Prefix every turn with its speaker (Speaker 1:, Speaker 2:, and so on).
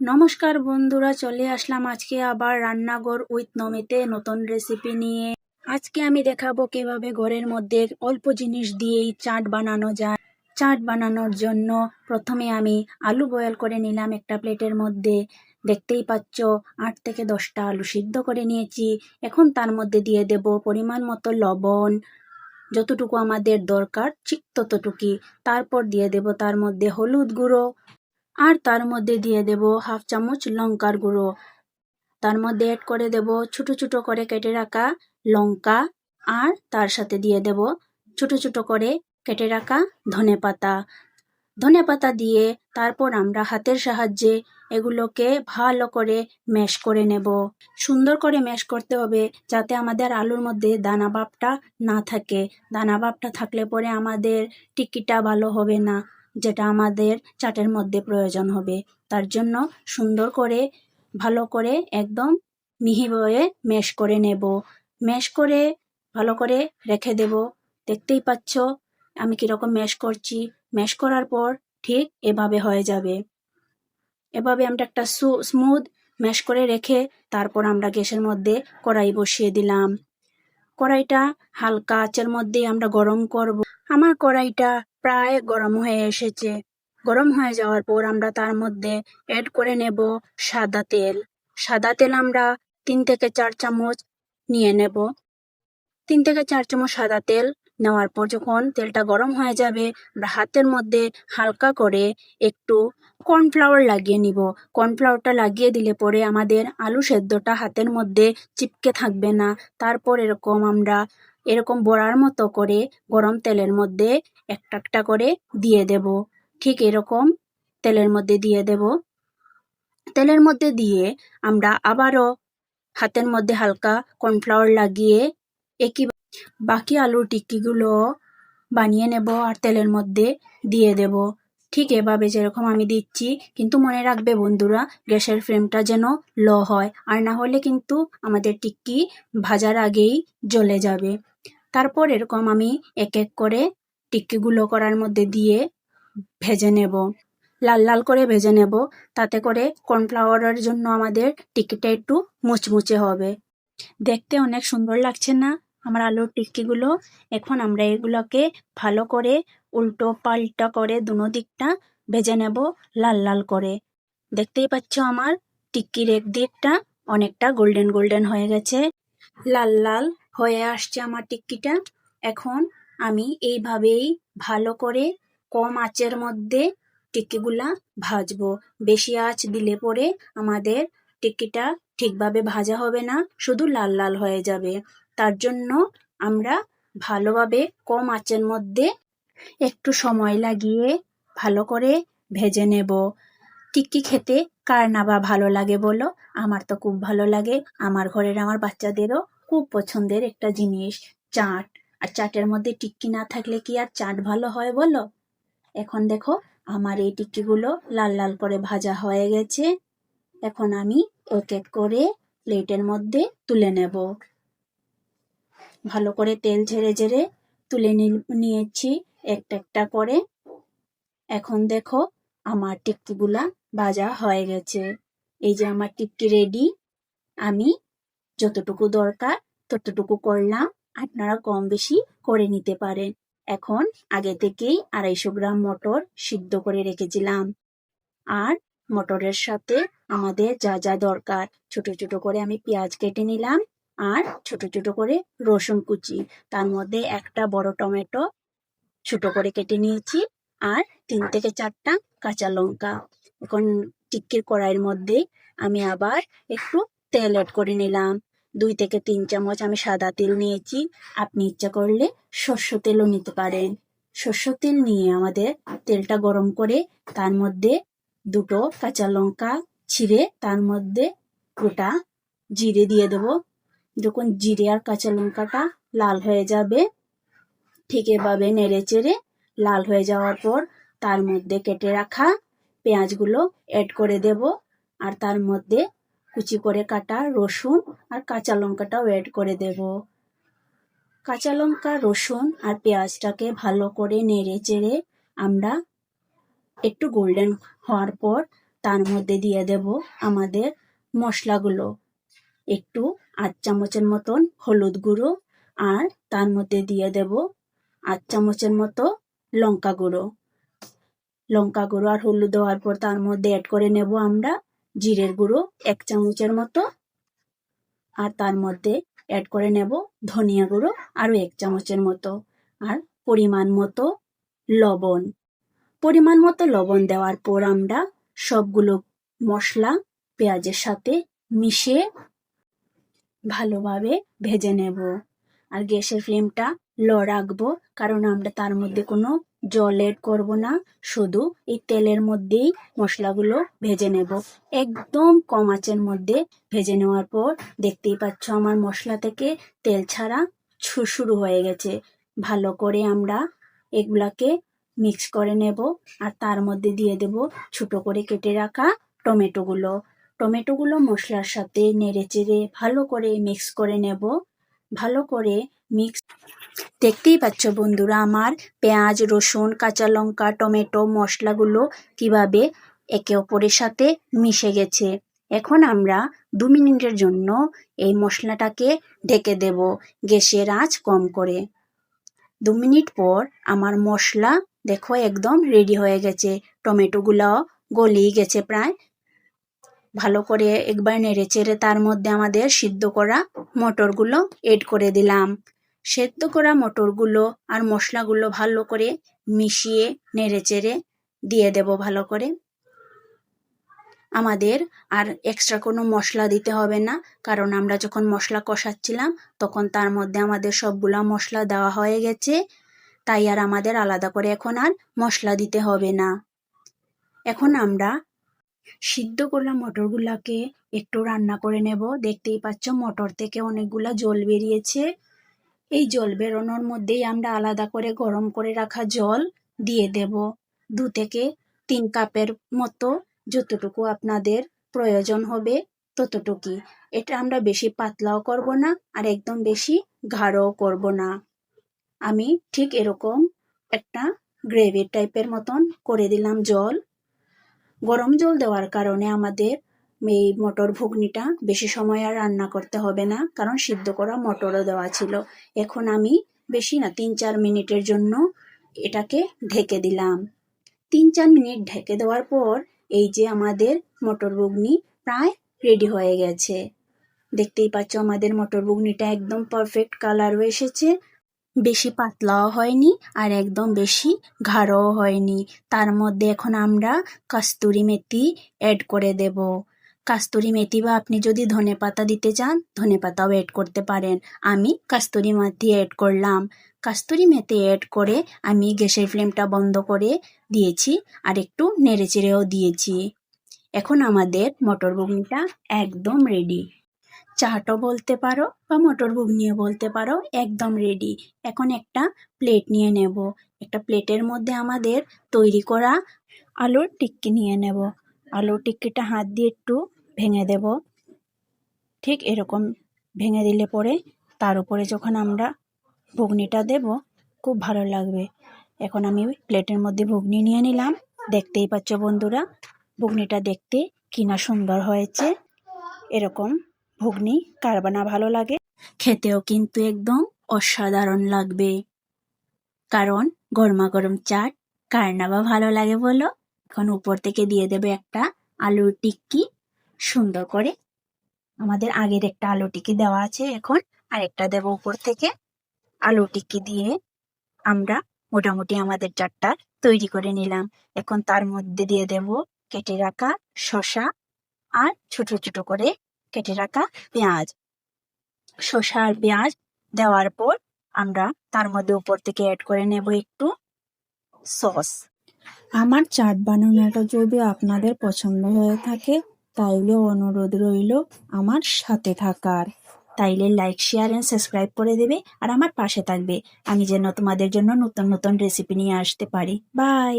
Speaker 1: নমস্কার বন্ধুরা, চলে আসলাম আজকে আবার রান্নাঘর উইথ নমিতে নতুন রেসিপি নিয়ে। আজকে আমি দেখাবো কীভাবে ঘরের মধ্যে অল্প জিনিস দিয়েই চাট বানানো যায়। চাট বানানোর জন্য প্রথমে আমি আলু বয়েল করে নিলাম একটা প্লেটের মধ্যে। দেখতেই পাচ্ছ, আট থেকে দশটা আলু সিদ্ধ করে নিয়েছি। এখন তার মধ্যে দিয়ে দেব পরিমাণ মতো লবণ। যতটুকু আমাদের দরকার, ঠিক ততটুকুই। তারপর দিয়ে দেব তার মধ্যে হলুদ গুঁড়ো। আর তার মধ্যে দিয়ে দেব হাফ চামচ লঙ্কার গুঁড়ো। তার মধ্যে অ্যাড করে দেব ছোট ছোট করে কেটে রাখা লঙ্কা আর তার সাথে দিয়ে দেব ছোট ছোট করে কেটে রাখা ধনে পাতা। ধনে পাতা দিয়ে তারপর আমরা হাতের সাহায্যে এগুলোকে ভালো করে ম্যাশ করে নেব। সুন্দর করে ম্যাশ করতে হবে যাতে আমাদের আলুর মধ্যে দানা ভাবটা না থাকে। দানা ভাবটা থাকলে পরে আমাদের টিকিটা ভালো হবে না। যেটা আমাদের চাটের মধ্যে প্রয়োজন হবে। তার জন্য সুন্দর করে, ভালো করে একদম মিহিভাবে ম্যাশ করে নেব। ম্যাশ করে, ভালো করে রেখে দেব। দেখতেই পাচ্ছ আমি কীরকম ম্যাশ করছি। ম্যাশ করার পর ঠিক এভাবে হয়ে যাবে। এভাবে আমরা একটা সু, স্মুথ ম্যাশ করে রেখে তারপর আমরা গ্যাসের মধ্যে কড়াই বসিয়ে দিলাম। কড়াইটা হালকা আঁচের মধ্যে আমরা গরম করব। আমার কড়াইটা প্রায় গরম হয়ে এসেছে। গরম হয়ে যাওয়ার পর আমরা তার মধ্যে অ্যাড করে নেব সাদা তেল। সাদা তেল আমরা তিন থেকে চার চামচ নিয়ে নেব। তিন থেকে চার চামচ সাদা তেল নেওয়ার পর যখন তেলটা গরম হয়ে যাবে, আমরা হাতের মধ্যে হালকা করে একটু কর্নফ্লাওয়ার লাগিয়ে নিব। কর্নফ্লাওয়ারটা লাগিয়ে দিলে পরে আমাদের আলু সেদ্ধটা হাতের মধ্যে চিপকে থাকবে না। তারপর এরকম আমরা এরকম বড়ার মতো করে গরম তেলের মধ্যে একটা একটা করে দিয়ে দেব। ঠিক এরকম তেলের মধ্যে দিয়ে দেব। তেলের মধ্যে দিয়ে আমরা আবারও হাতের মধ্যে হালকা কর্নফ্লাওয়ার লাগিয়ে একই বাকি আলুর টিক্কিগুলো বানিয়ে নেব আর তেলের মধ্যে দিয়ে দেব। ঠিক এভাবে যেরকম আমি দিচ্ছি, কিন্তু মনে রাখবে বন্ধুরা, গ্যাসের ফ্লেমটা যেন লো হয়, আর না হলে কিন্তু আমাদের টিক্কি ভাজার আগেই জ্বলে যাবে। তারপর এরকম আমি এক এক করে টিক্কিগুলো করার মধ্যে দিয়ে ভেজে নেব। লাল লাল করে ভেজে নেব। তাতে করে কর্নফ্লাওয়ারের জন্য আমাদের টিক্কিটা একটু মুচমুচে হবে। দেখতে অনেক সুন্দর লাগছে না? আমার আলুর টিক্কিগুলো। এখন আমরা এগুলোকে ভালো করে উল্টো পাল্টা করে দুনো দিকটা ভেজে নেব লাল লাল করে। দেখতেই পাচ্ছ আমার টিক্কির এক দিকটা অনেকটা গোল্ডেন গোল্ডেন হয়ে গেছে। লাল লাল হয়ে আসছে আমার টিক্কিটা। এখন আমি এইভাবেই ভালো করে কম আঁচের মধ্যে টিক্কিগুলা ভাজবো। বেশি আঁচ দিলে পরে আমাদের টিক্কিটা ঠিকভাবে ভাজা হবে না, শুধু লাল লাল হয়ে যাবে। তার জন্য আমরা ভালোভাবে কম আঁচের মধ্যে একটু সময় লাগিয়ে ভালো করে ভেজে নেব। টিক্কি খেতে কার না বা ভালো লাগে বলো? আমার তো খুব ভালো লাগে। আমার ঘরের আমার বাচ্চাদেরও খুব পছন্দের একটা জিনিস, চাট। আর চাটের মধ্যে টিক্কি না থাকলে কি আর চাট ভালো হয় বলো? এখন দেখো, আমার এই টিক্কিগুলো লাল লাল করে ভাজা হয়ে গেছে। এখন আমি এক এক করে প্লেটের মধ্যে তুলে নেব। ভালো করে তেল ঝেড়ে ঝেড়ে তুলে নিয়েছি একটা একটা করে। এখন দেখো, আমার টিক্কিগুলা ভাজা হয়ে গেছে। এই যে আমার টিক্কি রেডি আমি যতটুকু দরকার, ততটুকু করলাম, আপনারা কম বেশি করে নিতে পারেন। এখন আগে থেকেই আড়াইশো গ্রাম মটর সিদ্ধ করে রেখেছিলাম। আর মটরের সাথে আমাদের যা যা দরকার, ছোট ছোট করে আমি পেঁয়াজ কেটে নিলাম আর ছোট ছোট করে রসুন কুচি। তার মধ্যে একটা বড় টমেটো ছোট করে কেটে নিয়েছি আর তিন থেকে চারটা কাঁচা লঙ্কা। এখন টিক্কির কড়াইয়ের মধ্যে আমি আবার একটু তেল অ্যাড করে নিলাম। দুই থেকে তিন চামচ আমি সাদা তেল নিয়েছি। আপনি ইচ্ছা করলে শস্য তেলও নিতে পারেন। শস্য তেল নিয়ে আমাদের তেলটা গরম করে তার মধ্যে দুটো কাঁচা লঙ্কা ছিঁড়ে তার মধ্যে গোটা জিরে দিয়ে দেব। যখন জিরে আর কাঁচা লঙ্কাটা লাল হয়ে যাবে, ঠিক এভাবে নেড়ে চেড়ে লাল হয়ে যাওয়ার পর তার মধ্যে কেটে রাখা পেঁয়াজগুলো অ্যাড করে দেব। আর তার মধ্যে কুচি করে কাটা রসুন আর কাঁচা লঙ্কাটাও অ্যাড করে দেব। কাঁচা লঙ্কা, রসুন আর পেঁয়াজটাকে ভালো করে নেড়ে চেড়ে আমরা একটু গোল্ডেন হওয়ার পর তার মধ্যে দিয়ে দেব আমাদের মশলাগুলো। একটু আধ চামচের মতন হলুদ গুঁড়ো আর তার মধ্যে দিয়ে দেব আধ চামচের মতো লঙ্কা গুঁড়ো। লঙ্কা গুঁড়ো আর হলুদ দেওয়ার পর তার মধ্যে অ্যাড করে নেব আমরা জিরের গুঁড়ো এক চামচের মতো। আর তার মধ্যে অ্যাড করে নেব ধনিয়া গুঁড়ো আরও এক চামচের মতো। আর পরিমাণ মতো লবণ। পরিমাণ মতো লবণ দেওয়ার পর আমরা সবগুলো মশলা পেঁয়াজের সাথে মিশিয়ে ভালোভাবে ভেজে নেব। আর গ্যাসের ফ্লেমটা লো রাখব, কারণ আমরা তার মধ্যে কোনো জল এড করব না, শুধু এই তেলের মধ্যেই মশলাগুলো ভেজে নেব। একদম কম আঁচের মধ্যে ভেজে নেওয়ার পর দেখতেই পাচ্ছ আমার মশলা থেকে তেল ছাড়া শুরু হয়ে গেছে। ভালো করে আমরা এগুলাকে মিক্স করে নেব আর তার মধ্যে দিয়ে দেব ছোট করে কেটে রাখা টমেটোগুলো। টমেটোগুলো মশলার সাথে নেড়ে চেড়ে ভালো করে মিক্স করে নেব। ভালো করে মিক্স দেখতেই পাচ্ছ বন্ধুরা আমার পেঁয়াজ, রসুন, কাঁচা লঙ্কা, টমেটো, মশলাগুলো কীভাবে একে অপরের সাথে মিশে গেছে। এখন আমরা দু মিনিটের জন্য এই মশলাটাকে ঢেকে দেব গ্যাসের আঁচ কম করে। দু মিনিট পর আমার মশলা দেখো একদম রেডি হয়ে গেছে। টমেটোগুলো গলিয়ে গেছে প্রায় ভালো করে একবার নেড়ে চেড়ে তার মধ্যে আমাদের সিদ্ধ করা মটরগুলো এড করে দিলাম। সেদ্ধ করা মটরগুলো আর মশলাগুলো ভালো করে মিশিয়ে নেড়ে চেড়ে দিয়ে দেব ভালো করে। আমাদের আর এক্সট্রা কোনো মশলা দিতে হবে না, কারণ আমরা যখন মশলা কষাচ্ছিলাম তখন তার মধ্যে আমাদের সবগুলা মশলা দেওয়া হয়ে গেছে, তাই আর আমাদের আলাদা করে এখন আর মশলা দিতে হবে না। এখন আমরা সিদ্ধ করলা মটরগুলাকে, একটু রান্না করে নেব। দেখতেই পাচ্ছ মটর থেকে অনেকগুলা জল বেরিয়েছে। এই জল বেরোনোর মধ্যেই আমরা আলাদা করে গরম করে রাখা জল দিয়ে দেব। দু থেকে তিন কাপের মতো যতটুকু আপনাদের প্রয়োজন হবে ততটুকুই। এটা আমরা বেশি পাতলাও করব না আর একদম বেশি গাঢ়ও করব না। আমি ঠিক এরকম একটা গ্রেভি টাইপের মতন করে দিলাম জল। গরম জল দেওয়ার কারণে আমাদের এই মটর ঘুগনিটা বেশি সময় আর রান্না করতে হবে না, কারণ সিদ্ধ করা মটরও দেওয়া ছিল। এখন আমি বেশি না তিন চার মিনিটের জন্য এটাকে ঢেকে দিলাম। তিন চার মিনিট ঢেকে দেওয়ার পর এই যে আমাদের মটর ঘুগনি প্রায় রেডি হয়ে গেছে। দেখতেই পাচ্ছ আমাদের মটর ঘুগনিটা একদম পারফেক্ট কালারও এসেছে বেশি পাতলাও হয়নি আর একদম বেশি গাঢ়ও হয়নি। তার মধ্যে এখন আমরা কাস্তুরি মেথি অ্যাড করে দেব। কাস্তুরি মেথি বা আপনি যদি ধনে পাতা দিতে চান, ধনে পাতাও অ্যাড করতে পারেন। আমি কাস্তুরি মেথি অ্যাড করলাম। কাস্তুরি মেথি অ্যাড করে আমি গ্যাসের ফ্লেমটা বন্ধ করে দিয়েছি আর একটু নেড়ে চেড়েও দিয়েছি। এখন আমাদের মটর ঘুগনিটা একদম রেডি চাটও বলতে পারো বা মটর ঘুগনিও বলতে পারো, একদম রেডি এখন একটা প্লেট নিয়ে নেব। একটা প্লেটের মধ্যে আমাদের তৈরি করা আলুর টিক্কি নিয়ে নেব। আলুর টিক্কিটা হাত দিয়ে একটু ভেঙে দেব। ঠিক এরকম ভেঙে দিলে পরে তার উপরে যখন আমরা ঘুগনিটা দেব, খুব ভালো লাগবে। এখন আমি প্লেটের মধ্যে ঘুগনি নিয়ে নিলাম। দেখতেই পাচ্ছ বন্ধুরা, ঘুগনিটা দেখতে কিনা সুন্দর হয়েছে। এরকম ঘুগনি কার বানা ভালো লাগে? খেতেও কিন্তু একদম অসাধারণ লাগবে। কারণ গরমা গরম চাট কার ভালো লাগে বলো? এখন উপর থেকে দিয়ে দেবে একটা আলুর টিক্কি। সুন্দর করে আমাদের আগের একটা আলু টিক্কি দেওয়া আছে এখন। আরেকটা দেবো উপর থেকে। আলু টিক্কি দিয়ে আমরা মোটামুটি আমাদের চাটটা তৈরি করে নিলাম। এখন তার মধ্যে দিয়ে দেব কেটে রাখা শসা আর ছোট ছোট করে কেটে রাখা পেঁয়াজ। শসা আর পেঁয়াজ দেওয়ার পর আমরা তার মধ্যে উপর থেকে অ্যাড করে নেব একটু সস।
Speaker 2: আমার চাট বানানোটা যদি আপনাদের পছন্দ হয়ে থাকে তাইলে অনুরোধ রইল আমার সাথে থাকার।
Speaker 1: তাইলে লাইক শেয়ার এন্ড সাবস্ক্রাইব করে দেবে আর আমার পাশে থাকবে। আমি যেন তোমাদের জন্য নতুন নতুন রেসিপি নিয়ে আসতে পারি। বাই